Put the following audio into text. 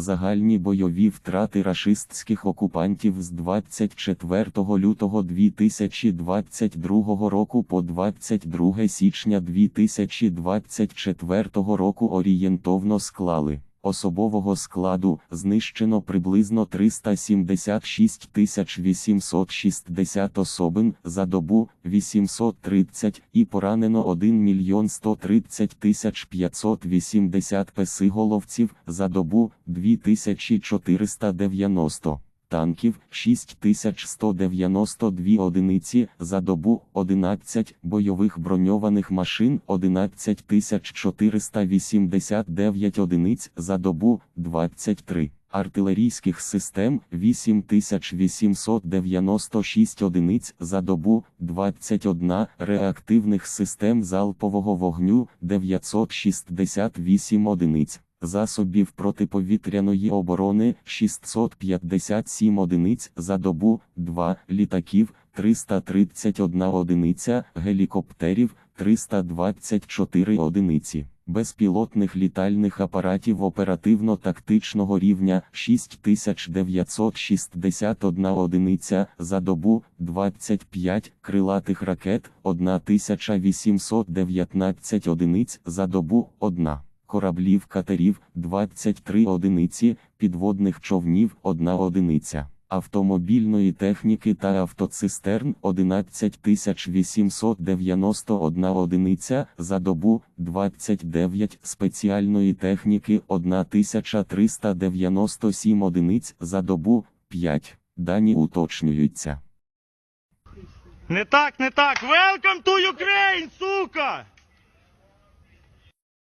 Загальні бойові втрати рашистських окупантів з 24 лютого 2022 року по 22 січня 2024 року орієнтовно склали. Особового складу знищено приблизно 376 860 особин за добу 830 і поранено 1 мільйон 130 580 песиголовців за добу 2490 танків 6192 одиниці за добу 11 бойових броньованих машин 11489 одиниць за добу 23 артилерійських систем 8896 одиниць за добу 21 реактивних систем залпового вогню 968 одиниць засобів протиповітряної оборони 657 одиниць за добу, 2 літаків 331 одиниця, гелікоптерів 324 одиниці. Безпілотних літальних апаратів оперативно-тактичного рівня 6961 одиниця за добу, 25 крилатих ракет, 1819 одиниць за добу, 1 кораблів катерів 23 одиниці, підводних човнів 1 одиниця, автомобільної техніки та автоцистерн 11 891 одиниця за добу, 29 спеціальної техніки 1397 одиниць за добу, 5. Дані уточнюються. Не так, не так. Welcome to